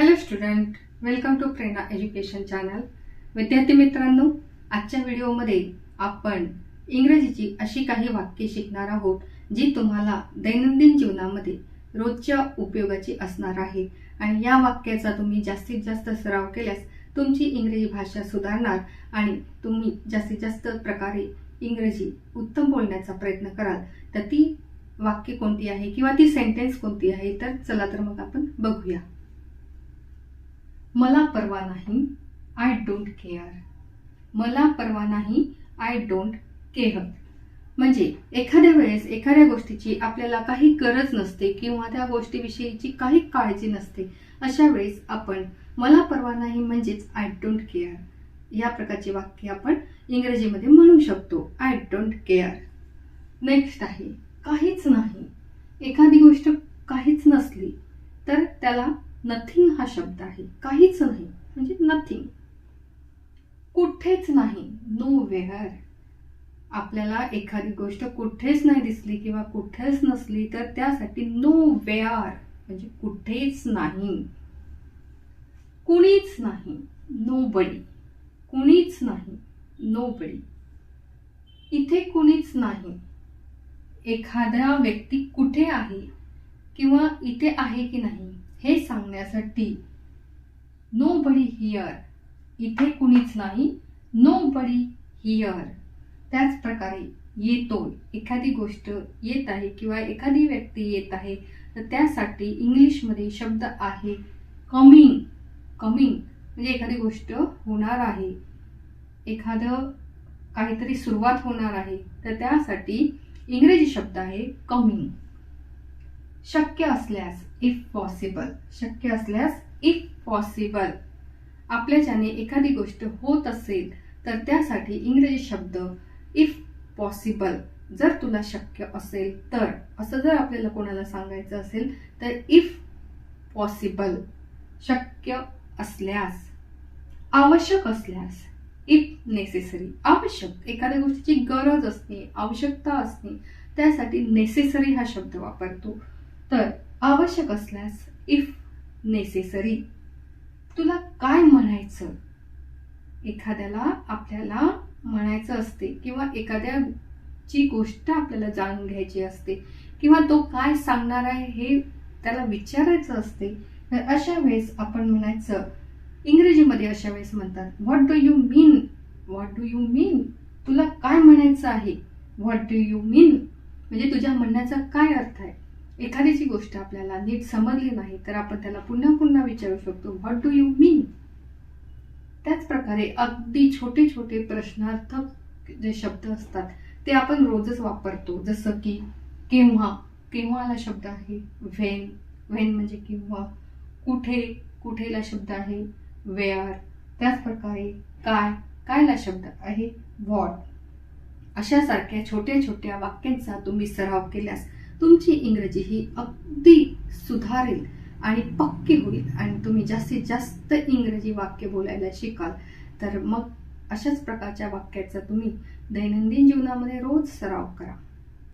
Hello student welcome to Prerna education channel विद्यार्थी मित्रांनो आजच्या व्हिडिओमध्ये आपण इंग्रजीची अशी काही वाक्ये शिकणार आहोत जी तुम्हाला दैनंदिन जीवनामध्ये रोजच्या उपयोगाची असणार आहे. आणि या वाक्याचा तुम्ही जास्तीत जास्त सराव केल्यास तुमची इंग्रजी भाषा सुधारणार आणि तुम्ही जास्तीत जास्त प्रकारे इंग्रजी उत्तम बोलण्याचा प्रयत्न कराल. तर ती वाक्य कोणती आहे किंवा ती सेंटेन्स कोणती आहे तर चला तर मग आपण बघूया. मला परवा नाही आय डोंट केअर मला परवा नाही आय डोंट केअर म्हणजे एखाद्या वेळेस एखाद्या गोष्टीची आपल्याला काही गरज नसते किंवा त्या गोष्टीविषयीची काही काळजी नसते अशा वेळेस आपण मला परवा नाही म्हणजेच आय डोंट केअर या प्रकारची वाक्य आपण इंग्रजीमध्ये म्हणू शकतो आय डोंट केअर नेक्स्ट आहे काहीच नाही. एखादी गोष्ट काहीच नसली तर त्याला नथिंग हा शब्द आहे. काहीच नाही. म्हणजे नथिंग कुठेच नाही. नो वेअर आपल्याला एखादी गोष्ट कुठेच नाही दिसली किंवा कुठेच नसली तर त्यासाठी नो वेअर म्हणजे कुठेच नाही. कुणीच नाही. नो बडी कुणीच नाही. नो बळी इथे कुणीच नाही. एखादा व्यक्ती कुठे आहे किंवा इथे आहे की नाही? हे सांगण्यासाठी नो बडी हिअर इथे कुणीच नाही. नो बडी हिअर त्याचप्रकारे येतो. एखादी गोष्ट येत आहे किंवा एखादी व्यक्ती येत आहे तर त्यासाठी इंग्लिशमध्ये शब्द आहे कमिंग कमिंग म्हणजे एखादी गोष्ट होणार आहे. एखादं काहीतरी सुरुवात होणार आहे तर त्यासाठी इंग्रजी शब्द आहे कमिंग शक्य असल्यास इफ पॉसिबल शक्य असल्यास इफ पॉसिबल आपल्याच्याने एखादी गोष्ट होत असेल तर त्यासाठी इंग्रजी शब्द इफ पॉसिबल जर तुला शक्य असेल तर असं जर आपल्याला कोणाला सांगायचं असेल तर इफ पॉसिबल शक्य असल्यास आवश्यक असल्यास इफ नेसेसरी आवश्यक एखाद्या गोष्टीची गरज असणे आवश्यकता असणे त्यासाठी नेसेसरी हा शब्द वापरतो. तर आवश्यक असल्यास इफ नेसेसरी तुला काय म्हणायचं? एखाद्याला आपल्याला म्हणायचं असते किंवा एखाद्याची गोष्ट आपल्याला जाणून घ्यायची असते किंवा तो काय सांगणार आहे हे त्याला विचारायचं असते तर अशा वेळेस आपण म्हणायचं इंग्रजीमध्ये अशा वेळेस म्हणतात what do you mean what do you mean तुला काय म्हणायचं आहे? व्हॉट डू यू मीन म्हणजे तुझ्या म्हणण्याचा काय अर्थ आहे? एखाद्याची गोष्ट आपल्याला नीट समजली नाही तर आपण त्याला पुन्हा पुन्हा विचारू शकतो व्हॉट डू यू मीन त्याच प्रकारे अगदी छोटे छोटे प्रश्नार्थक जे शब्द असतात ते आपण रोजच वापरतो. जसं की केव्हा केव्हाला शब्द आहे? व्हेन व्हेन म्हणजे केव्हा? कुठे कुठेला शब्द आहे? वेअर त्याच प्रकारे काय कायला शब्द आहे? व्हॉट अशासारख्या छोट्या छोट्या वाक्यांचा तुम्ही सराव केल्यास तुमची इंग्रजी ही अगदी सुधारेल आणि पक्की होईल. आणि तुम्ही जास्तीत जास्त इंग्रजी वाक्य बोलायला शिकाल तर मग अशाच प्रकारच्या वाक्याचा तुम्ही दैनंदिन जीवनामध्ये रोज सराव करा.